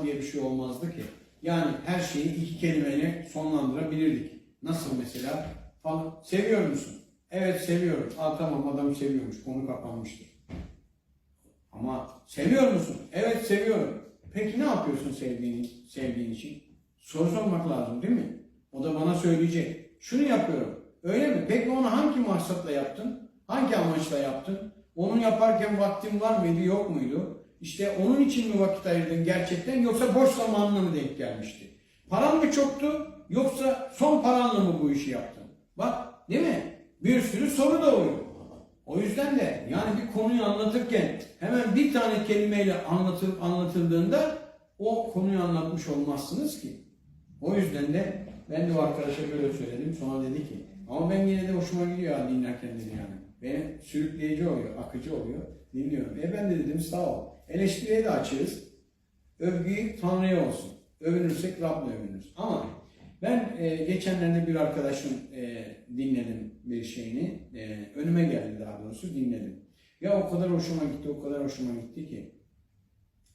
diye bir şey olmazdı ki. Yani her şeyi iki kelimeyle sonlandırabilirdik. Nasıl mesela? Falan. Seviyor musun? Evet seviyorum. Aa tamam adam seviyormuş. Konu kapanmıştır. Ama seviyor musun? Evet seviyorum. Peki ne yapıyorsun sevdiğin, sevdiğin için? Soru sormak lazım değil mi? O da bana söyleyecek. Şunu yapıyorum. Öyle mi? Peki onu hangi maksatla yaptın? Hangi amaçla yaptın? Onun yaparken vaktin var mıydı, yok muydu? İşte onun için mi vakit ayırdın gerçekten yoksa boş zamanına mı denk gelmişti? Paran mı çoktu yoksa son paranla mı bu işi yaptın? Bak değil mi? Bir sürü soru doğuyor. O yüzden de yani bir konuyu anlatırken hemen bir tane kelimeyle anlatılıp anlatıldığında o konuyu anlatmış olmazsınız ki. O yüzden de ben de o arkadaşa böyle söyledim. Sonra dedi ki ama ben yine de hoşuma gidiyor dinlerken dedi yani. Beni sürükleyici oluyor, akıcı oluyor. Dinliyorum. E ben de dedim sağ ol. Eleştiriye de açığız. Övgü Tanrı'ya olsun. Övünürsek Rab'le övünürüz. Ama ben e, geçenlerde bir arkadaşın e, dinledim bir şeyini. E, önüme geldi daha doğrusu dinledim. Ya o kadar hoşuma gitti, o kadar hoşuma gitti ki.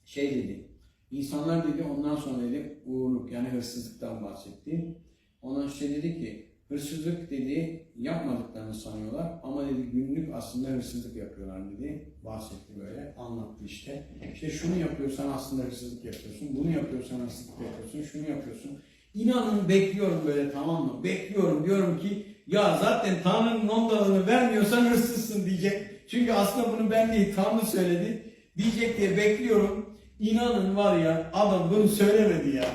Şey dedi. İnsanlar dedi ondan sonra dedi uğurluk yani hırsızlıktan bahsetti. Ondan işte dedi ki hırsızlık dedi yapmadıklarını sanıyorlar ama dedi günlük aslında hırsızlık yapıyorlar dedi. Bahsetti böyle anlattı işte. İşte şunu yapıyorsan aslında hırsızlık yapıyorsun. Bunu yapıyorsan hırsızlık yapıyorsun. Şunu yapıyorsun. İnanın bekliyorum böyle tamam mı? Bekliyorum diyorum ki ya zaten Tanrı'nın on dalını vermiyorsan hırsızsın diyecek. Çünkü aslında bunu ben değil Tanrı söyledi. Diyecek diye bekliyorum. İnanın var ya adam bunu söylemedi ya.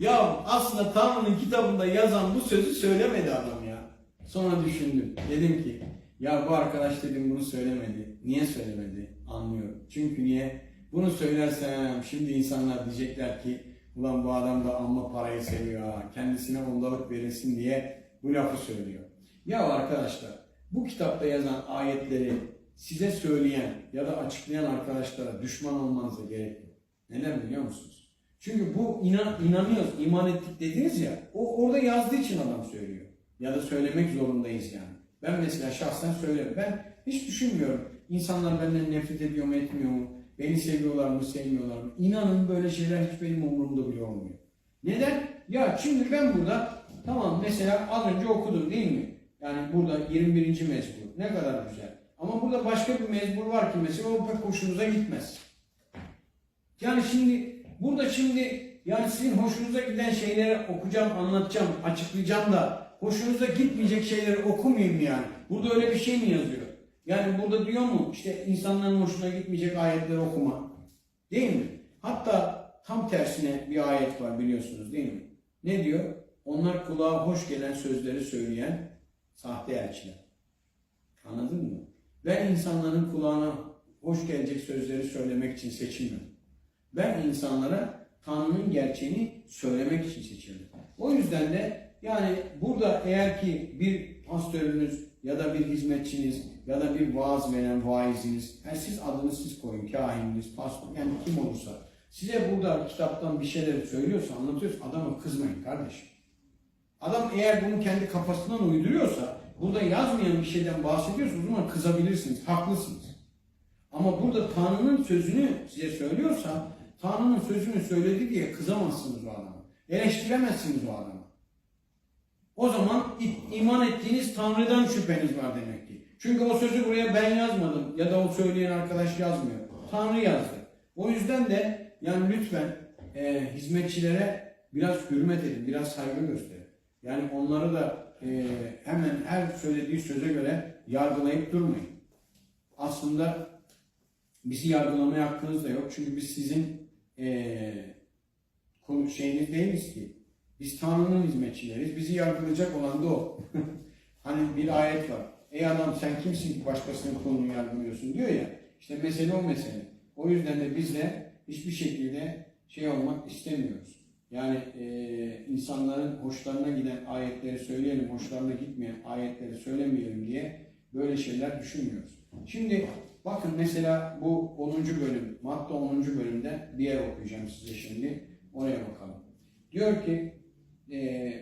Ya aslında Tanrı'nın kitabında yazan bu sözü söylemedi adam ya. Sonra düşündüm. Dedim ki ya bu arkadaş dedim bunu söylemedi. Niye söylemedi? Anlıyorum. Çünkü niye? Bunu söylersem şimdi insanlar diyecekler ki ulan bu adam da amma parayı seviyor ha. Kendisine ondalık verilsin diye bu lafı söylüyor. Ya arkadaşlar bu kitapta yazan ayetleri size söyleyen ya da açıklayan arkadaşlara düşman olmanıza gerek yok. Neden biliyor musunuz? Çünkü bu inan, inanıyoruz, iman ettik dediniz ya, o orada yazdığı için adam söylüyor. Ya da söylemek zorundayız yani. Ben mesela şahsen söylerim. Ben hiç düşünmüyorum. İnsanlar benden nefret ediyor mu, etmiyor mu? Beni seviyorlar mı, sevmiyorlar mı? İnanın böyle şeyler hiç benim umurumda bile olmuyor. Neden? Ya şimdi ben burada, tamam mesela az önce okudum değil mi? Yani burada 21. mezbur. Ne kadar güzel. Ama burada başka bir mezbur var ki mesela o pek hoşunuza gitmez. Yani şimdi burada şimdi yani sizin hoşunuza giden şeyleri okuyacağım, anlatacağım, açıklayacağım da hoşunuza gitmeyecek şeyleri okumayayım yani. Burada öyle bir şey mi yazıyor? Yani burada diyor mu işte insanların hoşuna gitmeyecek ayetleri okuma. Değil mi? Hatta tam tersine bir ayet var biliyorsunuz değil mi? Ne diyor? Onlar kulağa hoş gelen sözleri söyleyen sahte elçiler. Anladın mı? Ben insanların kulağına hoş gelecek sözleri söylemek için seçilmedim. Ben insanlara Tanrı'nın gerçeğini söylemek için seçildim. O yüzden de yani burada eğer ki bir pastörünüz ya da bir hizmetçiniz ya da bir vaaz veren vaiziniz, yani siz adını siz koyun, kahininiz, pastör, yani kim olursa, size burada kitaptan bir şeyler söylüyorsa, anlatıyorsa adama kızmayın kardeşim. Adam eğer bunu kendi kafasından uyduruyorsa, burada yazmayan bir şeyden bahsediyorsa o zaman kızabilirsiniz, haklısınız. Ama burada Tanrı'nın sözünü size söylüyorsa, Tanrı'nın sözünü söyledi diye kızamazsınız o adama. Eleştiremezsiniz o adamı. O zaman iman ettiğiniz Tanrı'dan şüpheniz var demek ki. Çünkü o sözü buraya ben yazmadım ya da o söyleyen arkadaş yazmıyor. Tanrı yazdı. O yüzden de yani lütfen e, hizmetçilere biraz hürmet edin, biraz saygı gösterin. Yani onları da e, hemen her söylediği söze göre yargılayıp durmayın. Aslında bizi yargılamaya hakkınız da yok. Çünkü biz sizin e, konu şeyiniz değiliz ki. Biz Tanrı'nın hizmetçileriyiz. Bizi yargılayacak olan da o. hani bir ayet var. Ey adam sen kimsin ki başkasının konunu yargılıyorsun diyor ya. İşte mesele o mesele. O yüzden de biz de hiçbir şekilde şey olmak istemiyoruz. Yani e, insanların hoşlarına giden ayetleri söyleyelim, hoşlarına gitmeyen ayetleri söylemeyelim diye böyle şeyler düşünmüyoruz. Şimdi bakın mesela bu 10. bölüm, Matta 10. bölümde bir yer okuyacağım size şimdi. Oraya bakalım. Diyor ki e,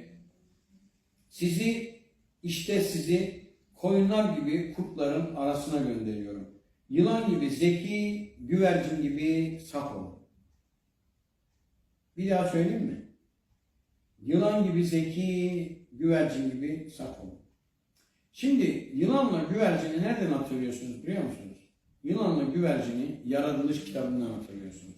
sizi işte sizi koyunlar gibi kurtların arasına gönderiyorum. Yılan gibi zeki, güvercin gibi saf olun. Bir daha söyleyeyim mi? Yılan gibi zeki, güvercin gibi saf olun. Şimdi yılanla güvercini nereden hatırlıyorsunuz biliyor musunuz? Yılanla güvercini yaratılış kitabından hatırlıyorsunuz.